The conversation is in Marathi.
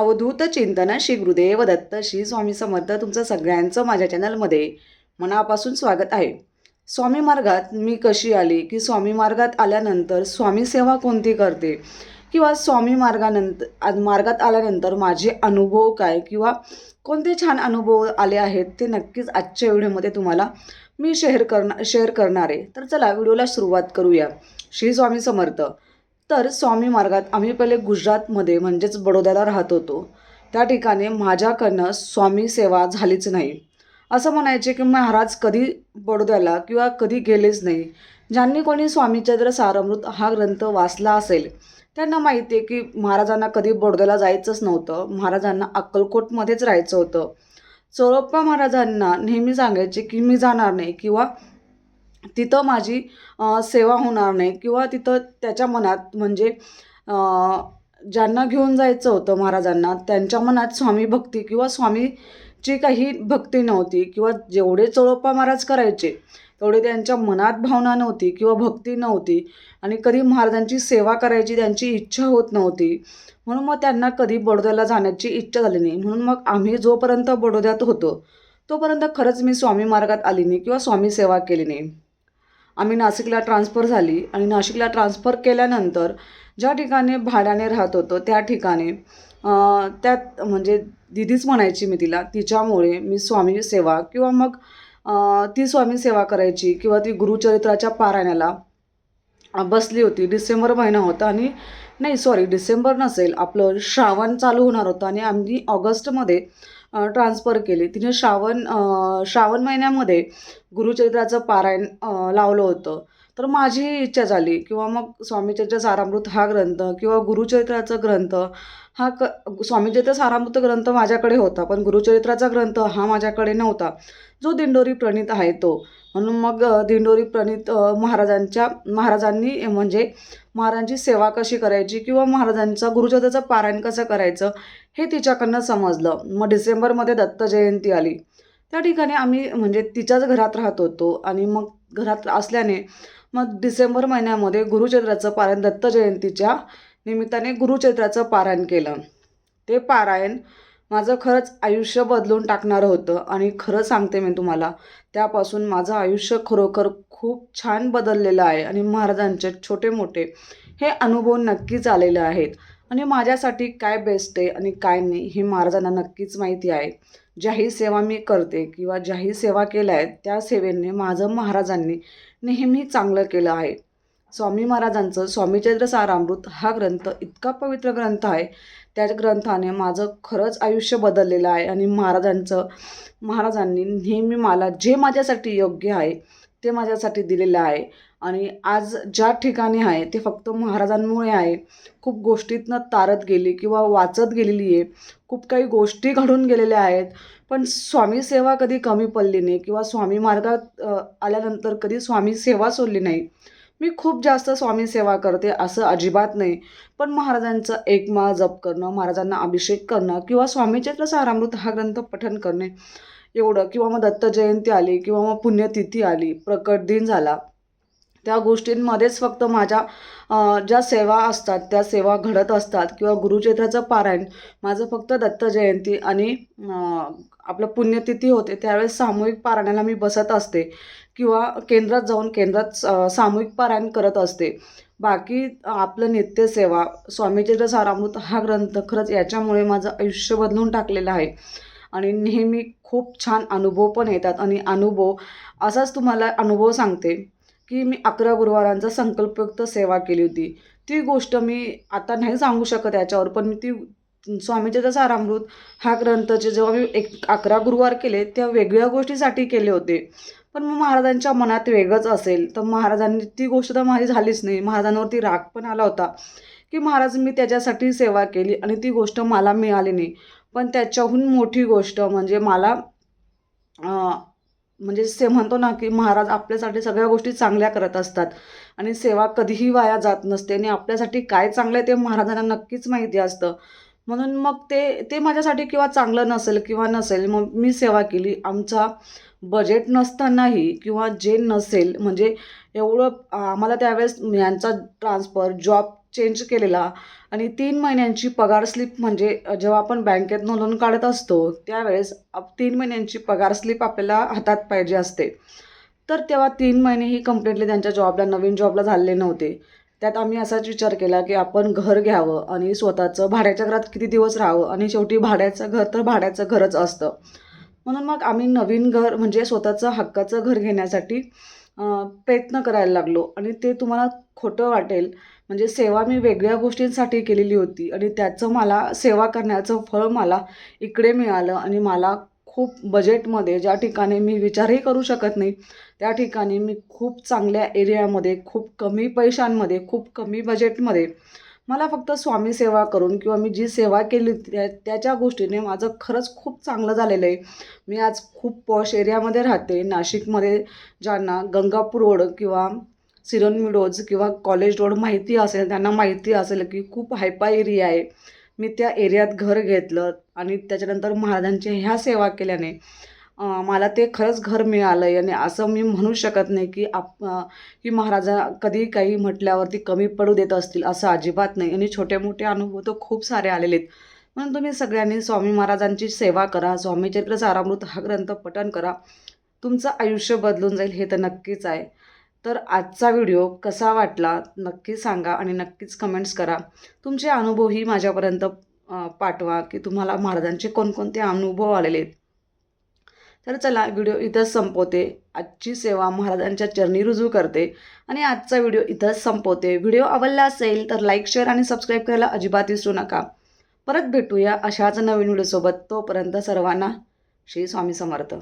अवधूत चिंतन श्री गुरुदेव दत्त श्री स्वामी समर्थ तुमचं सगळ्यांचं माझ्या चॅनलमध्ये मनापासून स्वागत आहे. स्वामी मार्गात मी कशी आली की स्वामी मार्गात आल्यानंतर स्वामी सेवा कोणती करते? किंवा स्वामी मार्गानंतर मार्गात आल्यानंतर माझे अनुभव काय? किंवा कोणते छान अनुभव आले आहेत ते नक्कीच आजच्या व्हिडिओमध्ये तुम्हाला मी शेअर करणार शेअर करणार आहे. तर चला व्हिडिओला सुरुवात करूया. श्री स्वामी समर्थ तर स्वामी मार्गात आम्ही पहिले गुजरातमध्ये म्हणजेच बडोद्याला राहत होतो. त्या ठिकाणी माझ्याकडनं स्वामी सेवा झालीच नाही. असं म्हणायचे की महाराज कधी बडोद्याला किंवा कधी गेलेच नाही. ज्यांनी कोणी स्वामीचंद्र सारामृत हा ग्रंथ वाचला असेल त्यांना माहिती आहे की महाराजांना कधी बडोद्याला जायचंच नव्हतं. महाराजांना अक्कलकोटमध्येच राहायचं होतं. चोरप्पा महाराजांना नेहमी सांगायचे की मी जाणार नाही किंवा तिथं माझी सेवा होणार नाही किंवा तिथं त्याच्या मनात म्हणजे ज्यांना घेऊन जायचं होतं महाराजांना त्यांच्या मनात स्वामी भक्ती किंवा स्वामीची काही भक्ती नव्हती किंवा जेवढे चोळप्पा महाराज करायचे तेवढे त्यांच्या मनात भावना नव्हती किंवा भक्ती नव्हती आणि कधी महाराजांची सेवा करायची त्यांची इच्छा होत नव्हती म्हणून मग त्यांना कधी बडोद्याला जाण्याची इच्छा झाली नाही. म्हणून मग आम्ही जोपर्यंत बडोद्यात होतो तोपर्यंत खरंच मी स्वामी मार्गात आली नाही किंवा स्वामी सेवा केली नाही. आम्ही नाशिकला ट्रान्सफर झाली आणि नाशिकला ट्रान्सफर केल्यानंतर ज्या ठिकाणी भाड्याने राहत होतो त्या ठिकाणी त्यात म्हणजे दिदीच म्हणायची मी तिला तिच्यामुळे मी स्वामी सेवा किंवा मग ती स्वामी सेवा करायची किंवा ती गुरुचरित्राच्या पारायणाला बसली होती डिसेंबर महिना होता आणि नाही सॉरी डिसेंबर नसेल आपलं श्रावण चालू होणार होतं आणि आम्ही ऑगस्टमध्ये ट्रान्सफर केली. तिने श्रावण श्रावण महिन्यामध्ये गुरुचरित्राचं पारायण लावलं होतं. तर माझी इच्छा झाली किंवा मग स्वामीचरित्र सारामृत हा ग्रंथ किंवा गुरुचरित्राचा ग्रंथ हा क स्वामीचरित्र सारामृत ग्रंथ माझ्याकडे होता पण गुरुचरित्राचा ग्रंथ हा माझ्याकडे नव्हता. जो दिंडोरी प्रणीत आहे तो. म्हणून मग दिंडोरी प्रणीत महाराजांच्या महाराजांनी म्हणजे महाराजांची सेवा कशी करायची किंवा महाराजांचा गुरुचरित्राचं पारायण कसं करायचं हे तिच्याकडनं समजलं. मग डिसेंबरमध्ये दत्त जयंती आली. त्या ठिकाणी आम्ही म्हणजे तिच्याच घरात राहत होतो आणि मग घरात असल्याने मग डिसेंबर महिन्यामध्ये गुरुचरित्राचं पारायण दत्त जयंतीच्या निमित्ताने गुरुचरित्राचं पारायण केलं. ते पारायण माझं खरंच आयुष्य बदलून टाकणारं होतं आणि खरं सांगते मी तुम्हाला त्यापासून माझं आयुष्य खरोखर खूप छान बदललेलं आहे आणि महाराजांचे छोटे मोठे हे अनुभव नक्कीच आलेले आहेत. आणि माझ्यासाठी काय बेस्ट आहे आणि काय नाही हे महाराजांना नक्कीच माहिती आहे. ज्याही सेवा मी करते किंवा ज्याही सेवा केल्या आहेत त्या सेवेने माझं महाराजांनी नेहमी चांगलं केलं आहे. स्वामी महाराजांचं स्वामीचंद्र सारामृत हा ग्रंथ इतका पवित्र ग्रंथ आहे. त्या ग्रंथाने माझं खरंच आयुष्य बदललेलं आहे आणि महाराजांचं महाराजांनी नेहमी मला जे माझ्यासाठी योग्य आहे ते माझ्यासाठी दिलेलं आहे. आणि आज ज्या ठिकाणी आहे ते फक्त महाराजांमुळे आहे. खूप गोष्टीतनं तारत गेली किंवा वाचत गेलेली आहे. खूप काही गोष्टी घडून गेलेल्या आहेत. पण स्वामी सेवा कधी कमी पडली नाही किंवा स्वामी मार्गात आल्यानंतर कधी स्वामी सेवा सोडली नाही. मी खूप जास्त स्वामी सेवा करते असं अजिबात नाही. पण महाराजांचं एक माळ जप करणं महाराजांना अभिषेक करणं किंवा स्वामीचरित्र सारामृत हा ग्रंथ पठन करणे एवढं. किंवा मग दत्त जयंती आली किंवा मग पुण्यतिथी आली प्रकट दिन झाला. त्या गोष्टींमध्येच फक्त माझ्या ज्या सेवा असतात त्या सेवा घडत असतात किंवा गुरुचरित्राचं पारायण माझं फक्त दत्त जयंती आणि आपलं पुण्यतिथी होते त्यावेळेस सामूहिक पारायणाला मी बसत असते किंवा केंद्रात जाऊन केंद्रात सामूहिक पारायण करत असते. बाकी आपलं नित्यसेवा स्वामीचरित्र सारामृत हा ग्रंथ खरंच याच्यामुळे माझं आयुष्य बदलून टाकलेलं आहे. आणि नेहमी खूप छान अनुभव पण येतात आणि अनुभव असाच तुम्हाला अनुभव सांगते. की मी अकरा गुरुवारांचा संकल्पयुक्त सेवा केली होती. ती गोष्ट मी आता नाही सांगू शकत याच्यावर पण मी ती स्वामीचरित्र सारामृत हा ग्रंथचे जेव्हा मी एक अकरा गुरुवार केले त्या वेगळ्या गोष्टीसाठी केले होते. पण मग महाराजांच्या मनात वेगळंच असेल तर महाराजांनी ती गोष्ट तर माझी झालीच नाही. महाराजांवरती राग पण आला होता की महाराज मी त्याच्यासाठी सेवा केली आणि ती गोष्ट मला मिळाली नाही. पण त्याच्याहून मोठी गोष्ट म्हणजे मला म्हणजे से म्हणतो ना की महाराज आपल्यासाठी सगळ्या गोष्टी चांगल्या करत असतात. आणि सेवा कधीही वाया जात नसते आणि आपल्यासाठी काय चांगलं आहे ते महाराजांना नक्कीच माहिती असतं. म्हणून मग ते ते माझ्यासाठी किंवा चांगलं नसेल किंवा नसेल मग मी सेवा केली. आमचा बजेट नसतानाही किंवा जे नसेल म्हणजे एवढं आम्हाला त्यावेळेस यांचा ट्रान्सफर जॉब चेंज केलेला. आणि तीन महिन्यांची पगार स्लिप म्हणजे जेव्हा आपण बँकेत नोंदवून काढत असतो त्यावेळेस तीन महिन्यांची पगार स्लिप आपल्याला हातात पाहिजे असते. तर तेव्हा तीन महिने ही कंप्लिटली त्यांच्या जॉबला नवीन जॉबला झालेले नव्हते. त्यात आम्ही असाच विचार केला की आपण घर घ्यावं आणि स्वतःचं भाड्याच्या घरात किती दिवस राहावं आणि शेवटी भाड्याचं घर तर भाड्याचं घरच असतं. म्हणून मग आम्ही नवीन घर म्हणजे स्वतःचं हक्काचं घर घेण्यासाठी प्रयत्न करायला लागलो. आणि ते तुम्हाला खोटं वाटेल. म्हणजे सेवा मी वेगळ्या गोष्टींसाठी केलेली होती. आणि त्याचं मला सेवा करण्याचं फळ मला इकडे मिळालं. आणि मला खूप बजेटमध्ये ज्या ठिकाणी मी विचारही करू शकत नाही त्या ठिकाणी मी खूप चांगल्या एरियामध्ये खूप कमी पैशांमध्ये खूप कमी बजेटमध्ये मला फक्त स्वामी सेवा करून किंवा मी जी सेवा केली त्या त्याच्या गोष्टीने माझं खरंच खूप चांगलं झालेलं आहे. मी आज खूप पॉश एरियामध्ये राहते. नाशिकमध्ये ज्यांना गंगापूर रोड किंवा सिरन मिडोज किंवा कॉलेज रोड माहिती असेल त्यांना माहिती असेल की खूप हायपा एरिया आहे. मी त्या एरियात घर घेतलं आणि त्याच्यानंतर महाराजांची ह्या सेवा केल्याने मला ते खरंच घर मिळालं आहे आणि असं मी म्हणू शकत नाही की आप की महाराजा कधी काही म्हटल्यावरती कमी पडू देत असतील असं अजिबात नाही. आणि छोटे मोठे अनुभव तर खूप सारे आलेले आहेत. म्हणून तुम्ही सगळ्यांनी स्वामी महाराजांची सेवा करा स्वामीचरित्र सारामृत हा ग्रंथ पठण करा. तुमचं आयुष्य बदलून जाईल हे तर नक्कीच आहे. तर आजचा व्हिडिओ कसा वाटला नक्की सांगा आणि नक्कीच कमेंट्स करा. तुमचे अनुभवही माझ्यापर्यंत पाठवा की तुम्हाला महाराजांचे कोणकोणते अनुभव आलेले आहेत. तर चला व्हिडिओ इथंच संपवते. आजची सेवा महाराजांच्या चरणी रुजू करते. आणि आजचा व्हिडिओ इथंच संपवते. व्हिडिओ आवडला असेल तर लाईक शेअर आणि सबस्क्राईब करायला अजिबात विसरू नका. परत भेटूया अशाच नवीन व्हिडिओसोबत तोपर्यंत सर्वांना श्री स्वामी समर्थ.